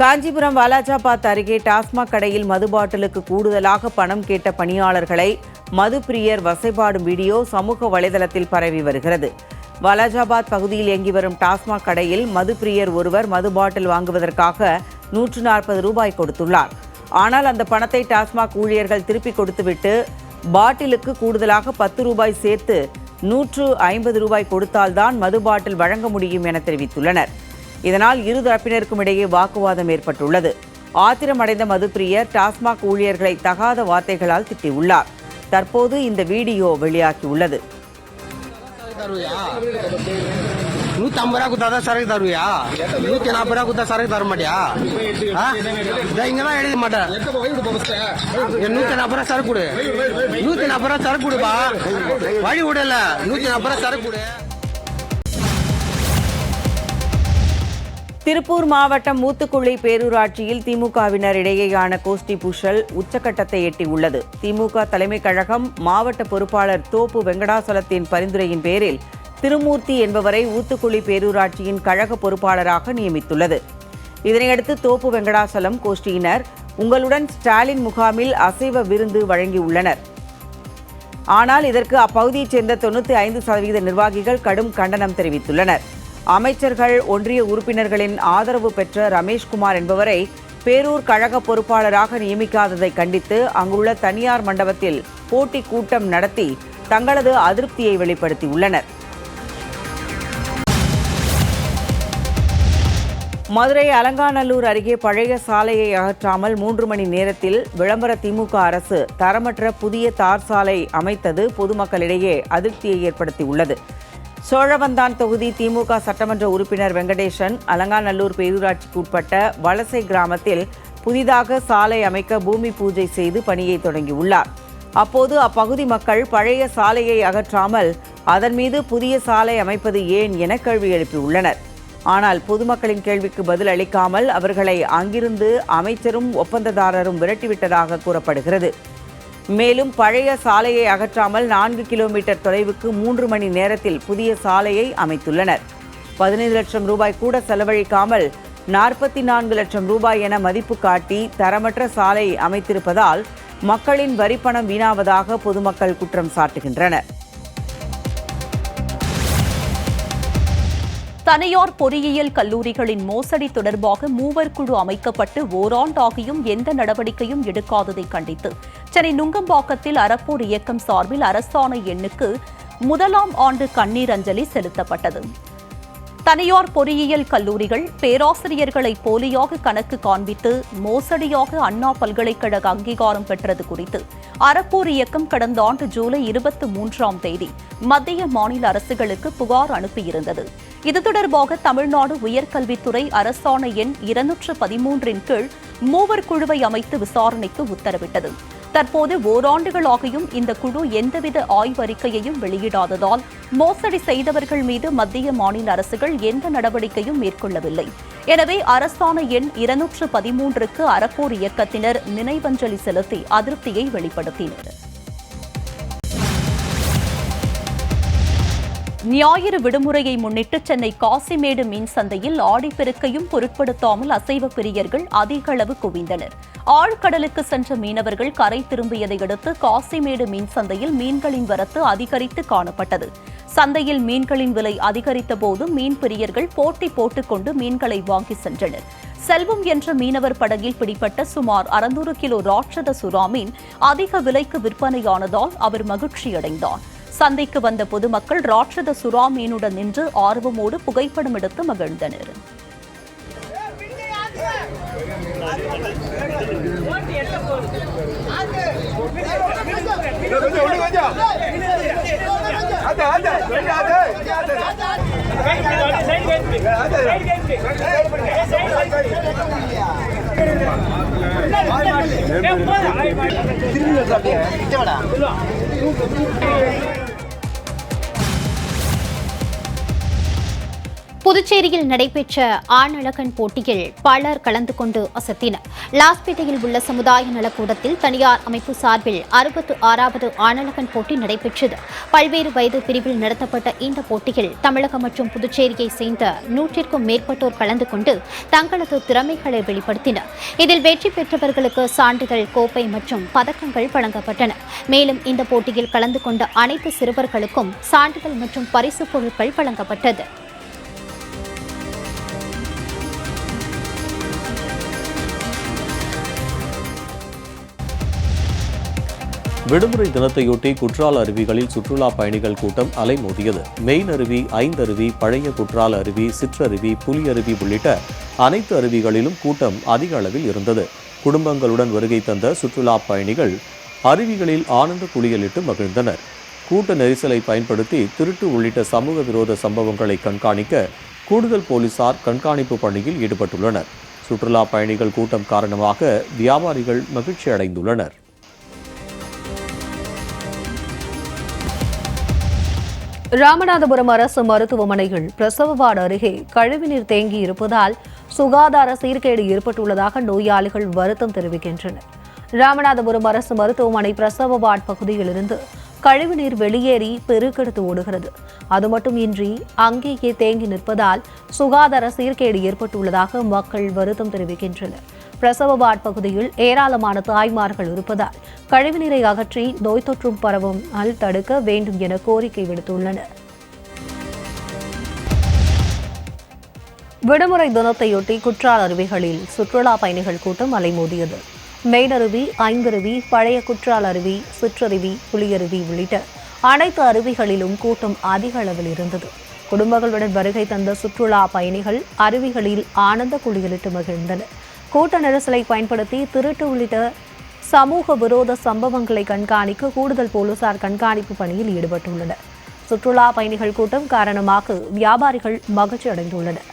காஞ்சிபுரம் வாலாஜாபாத் அருகே டாஸ்மாக் கடையில் மது பாட்டிலுக்கு கூடுதலாக பணம் கேட்ட பணியாளர்களை மது பிரியர் வசைபாடும் வீடியோ சமூக வலைதளத்தில் பரவி வருகிறது. வாலாஜாபாத் பகுதியில் இயங்கி வரும் டாஸ்மாக் கடையில் மது பிரியர் ஒருவர் மது பாட்டில் வாங்குவதற்காக நூற்று நாற்பது ரூபாய் கொடுத்துள்ளார். ஆனால் அந்த பணத்தை டாஸ்மாக் ஊழியர்கள் திருப்பி கொடுத்துவிட்டு பாட்டிலுக்கு கூடுதலாக பத்து ரூபாய் சேர்த்து நூற்று ஐம்பது ரூபாய் கொடுத்தால்தான் மது பாட்டில் வழங்க முடியும் என தெரிவித்துள்ளனர். இதனால் இரு தரப்பினருக்கும் இடையே வாக்குவாதம் ஏற்பட்டுள்ளது. ஆத்திரமடைந்த மதுப்பிரியர் டாஸ்மாக் ஊழியர்களை தகாத வார்த்தைகளால் திட்டியுள்ளார். தற்போது இந்த வீடியோ வெளியாகியுள்ளது. தருவியா நூத்தி ஐம்பது ரூபா கொடுத்தா தான் சரக்கு தருவியா? நூத்தி நாற்பது ரூபா கொடுத்தா சரக்கு தர மாட்டியா? ஆ? இதோ எழுத மாட்டேன். நூற்றி நாற்பது ரூபா சரக்கு கொடு. நூத்தி நாற்பது ரூபா சரக்கு கொடுப்பா. வழி விடல. நூத்தி நாற்பது ரூபா சரக்கு கொடு. திருப்பூர் மாவட்டம் மூத்துக்குழி பேரூராட்சியில் திமுகவினர் இடையேயான கோஷ்டி பூஷல் உச்சக்கட்டத்தை எட்டியுள்ளது. திமுக தலைமைக் கழகம் மாவட்ட பொறுப்பாளர் தோப்பு வெங்கடாசலத்தின் பரிந்துரையின் பேரில் திருமூர்த்தி என்பவரை ஊத்துக்குழி பேரூராட்சியின் கழக பொறுப்பாளராக நியமித்துள்ளது. இதனையடுத்து தோப்பு வெங்கடாசலம் கோஷ்டியினர் உங்களுடன் ஸ்டாலின் முகாமில் அசைவ விருந்து வழங்கியுள்ளனர். ஆனால் இதற்கு அப்பகுதியைச் சேர்ந்த தொண்ணூற்றி ஐந்து சதவீத நிர்வாகிகள் கடும் கண்டனம் தெரிவித்துள்ளனர். அமைச்சர்கள் ஒன்றிய உறுப்பினர்களின் ஆதரவு பெற்ற ரமேஷ்குமார் என்பவரை பேரூர் கழக பொறுப்பாளராக நியமிக்காததை கண்டித்து அங்குள்ள தனியார் மண்டபத்தில் போட்டி கூட்டம் நடத்தி தங்களது அதிருப்தியை வெளிப்படுத்தியுள்ளனர். மதுரை அலங்காநல்லூர் அருகே பழைய சாலையை அகற்றாமல் மூன்று மணி நேரத்தில் விளம்பர திமுக அரசு தரமற்ற புதிய தார் சாலை அமைத்தது பொதுமக்களிடையே அதிருப்தியை ஏற்படுத்தியுள்ளது. சோழவந்தான் தொகுதி திமுக சட்டமன்ற உறுப்பினர் வெங்கடேசன் அலங்காநல்லூர் பேரூராட்சிக்கு உட்பட்ட வலசை கிராமத்தில் புதிதாக சாலை அமைக்க பூமி பூஜை செய்து பணியை தொடங்கியுள்ளார். அப்போது அப்பகுதி மக்கள் பழைய சாலையை அகற்றாமல் அதன் மீது புதிய சாலை அமைப்பது ஏன் என கேள்வி எழுப்பியுள்ளனர். ஆனால் பொதுமக்களின் கேள்விக்கு பதில் அளிக்காமல் அவர்களை அங்கிருந்து அமைச்சரும் ஒப்பந்ததாரரும் விரட்டிவிட்டதாக கூறப்படுகிறது. மேலும் பழைய சாலையை அகற்றாமல் நான்கு கிலோமீட்டர் தொலைவுக்கு மூன்று மணி நேரத்தில் புதிய சாலையை அமைத்துள்ளனர். பதினைந்து லட்சம் ரூபாய் கூட செலவழிக்காமல் நாற்பத்தி நான்கு லட்சம் ரூபாய் என மதிப்பு காட்டி தரமற்ற சாலை அமைத்திருப்பதால் மக்களின் வரிப்பணம் வீணாவதாக பொதுமக்கள் குற்றம் சாட்டுகின்றனர். தனியார் பொறியியல் கல்லூரிகளின் மோசடி தொடர்பாக மூவர் குழு அமைக்கப்பட்டு ஓராண்டாகியும் எந்த நடவடிக்கையும் எடுக்காததை கண்டித்து. சென்னை நுங்கம்பாக்கத்தில் அறப்போர் இயக்கம் சார்பில் அரசாணை எண்ணுக்கு முதலாம் ஆண்டு கண்ணீர் அஞ்சலி செலுத்தப்பட்டது. தனியார் பொறியியல் கல்லூரிகள் பேராசிரியர்களை போலியாக கணக்கு காண்பித்து மோசடியாக அண்ணா பல்கலைக்கழக அங்கீகாரம் பெற்றது குறித்து அறப்போர் இயக்கம் கடந்த ஆண்டு ஜூலை இருபத்தி மூன்றாம் தேதி மத்திய மாநில அரசுகளுக்கு புகார் அனுப்பியிருந்தது. இது தொடர்பாக தமிழ்நாடு உயர்கல்வித்துறை அரசாணை எண் இருநூற்று பதிமூன்றின் கீழ் மூவர் குழுவை அமைத்து விசாரணைக்கு உத்தரவிட்டது. தற்போது ஓராண்டுகளாகியும் இந்த குழு எந்தவித ஆய்வறிக்கையையும் வெளியிடாததால் மோசடி செய்தவர்கள் மீது மத்திய மாநில அரசுகள் எந்த நடவடிக்கையும் மேற்கொள்ளவில்லை. எனவே அரசாணை எண் இருநூற்று பதிமூன்றுக்கு அறப்போர் இயக்கத்தினர் நினைவஞ்சலி செலுத்தி அதிருப்தியை வெளிப்படுத்தினர். ஞாயிறு விடுமுறையை முன்னிட்டு சென்னை காசிமேடு மீன் சந்தையில் ஆடிப்பெருக்கையும் பொருட்படுத்தாமல் அசைவ பிரியர்கள் அதிக அளவு குவிந்தனர். ஆழ்கடலுக்கு சென்ற மீனவர்கள் கரை திரும்பியதை அடுத்து காசிமேடு மீன் சந்தையில் மீன்களின் வரத்து அதிகரித்து காணப்பட்டது. சந்தையில் மீன்களின் விலை அதிகரித்த போது மீன் பிரியர்கள் போட்டி போட்டுக்கொண்டு மீன்களை வாங்கி சென்றனர். செல்வம் என்ற மீனவர் படகில் பிடிப்பட்ட சுமார் அறுநூறு கிலோ ராட்சத சுறா மீன் அதிக விலைக்கு விற்பனையானதால் அவர் மகிழ்ச்சியடைந்தார். சந்தைக்கு வந்த பொதுமக்கள் ராட்சத சுறா மீனுடன் நின்று ஆர்வமோடு புகைப்படம் எடுத்து மகிழ்ந்தனர். திரும்ப சாப்பிட்டேன் புதுச்சேரியில் நடைபெற்ற ஆணழகன் போட்டியில் பலர் கலந்து கொண்டு அசத்தினர். லாஸ்பேட்டையில் உள்ள சமுதாய நலக்கூடத்தில் தனியார் அமைப்பு சார்பில் அறுபத்து ஆறாவது ஆணழகன் போட்டி நடைபெற்றது. பல்வேறு வயது பிரிவில் நடத்தப்பட்ட இந்த போட்டியில் தமிழகம் மற்றும் புதுச்சேரியை சேர்ந்த நூற்றிற்கும் மேற்பட்டோர் கலந்து கொண்டு தங்களது திறமைகளை வெளிப்படுத்தினர். இதில் வெற்றி பெற்றவர்களுக்கு சான்றிதழ் கோப்பை மற்றும் பதக்கங்கள் வழங்கப்பட்டன. மேலும் இந்த போட்டியில் கலந்து கொண்ட அனைத்து சிறுவர்களுக்கும் சான்றிதழ் மற்றும் பரிசுப் பொருட்கள் வழங்கப்பட்டது. விடுமுறை தினத்தையொட்டி குற்றால அருவிகளில் சுற்றுலா பயணிகள் கூட்டம் அலைமோதியது. மெயின் அருவி ஐந்தருவி பழைய குற்றால அருவி சிற்றருவி புலியருவி உள்ளிட்ட அனைத்து அருவிகளிலும் கூட்டம் அதிக அளவில் இருந்தது. குடும்பங்களுடன் வருகை தந்த சுற்றுலா பயணிகள் அருவிகளில் ஆனந்த குளியலிட்டு மகிழ்ந்தனர். கூட்ட நெரிசலை பயன்படுத்தி திருட்டு உள்ளிட்ட சமூக விரோத சம்பவங்களை கண்காணிக்க கூடுதல் போலீசார் கண்காணிப்பு பணியில் ஈடுபட்டுள்ளனர். சுற்றுலா பயணிகள் கூட்டம் காரணமாக வியாபாரிகள் மகிழ்ச்சி அடைந்துள்ளனர் ராமநாதபுரம் அரசு மருத்துவமனையில் பிரசவ வார்டு அருகே கழிவுநீர் தேங்கி இருப்பதால் சுகாதார சீர்கேடு ஏற்பட்டுள்ளதாக நோயாளிகள் வருத்தம் தெரிவிக்கின்றனர். ராமநாதபுரம் அரசு மருத்துவமனை பிரசவ வார்டு பகுதியிலிருந்து கழிவுநீர் வெளியேறி பெருக்கெடுத்து ஓடுகிறது. அது மட்டுமின்றி அங்கேயே தேங்கி நிற்பதால் சுகாதார சீர்கேடு ஏற்பட்டுள்ளதாக மக்கள் வருத்தம் தெரிவிக்கின்றனர். பிரசவவாட் பகுதியில் ஏராளமான தாய்மார்கள் இருப்பதால் கழிவுநீரை அகற்றி நோய் தொற்றும் பரவும் அல் தடுக்க வேண்டும் என கோரிக்கை விடுத்துள்ளனர். விடுமுறை தினத்தையொட்டி குற்றால அருவிகளில் சுற்றுலா பயணிகள் கூட்டம் அலைமோதியது. மெயினருவி ஐந்தருவி பழைய குற்றால அருவி சிற்றருவி புலியருவி உள்ளிட்ட அனைத்து அருவிகளிலும் கூட்டம் அதிக அளவில் இருந்தது. குடும்பங்களுடன் வருகை தந்த சுற்றுலா பயணிகள் அருவிகளில் ஆனந்த குளியலிட்டு மகிழ்ந்தனர். கூட்ட நெரிசலை பயன்படுத்தி திருட்டு உள்ளிட்ட சமூக விரோத சம்பவங்களை கண்காணிக்க கூடுதல் போலீசார் கண்காணிப்பு பணியில் ஈடுபட்டுள்ளனர். சுற்றுலா பயணிகள் கூட்டம் காரணமாக வியாபாரிகள் மகிழ்ச்சி அடைந்துள்ளனர்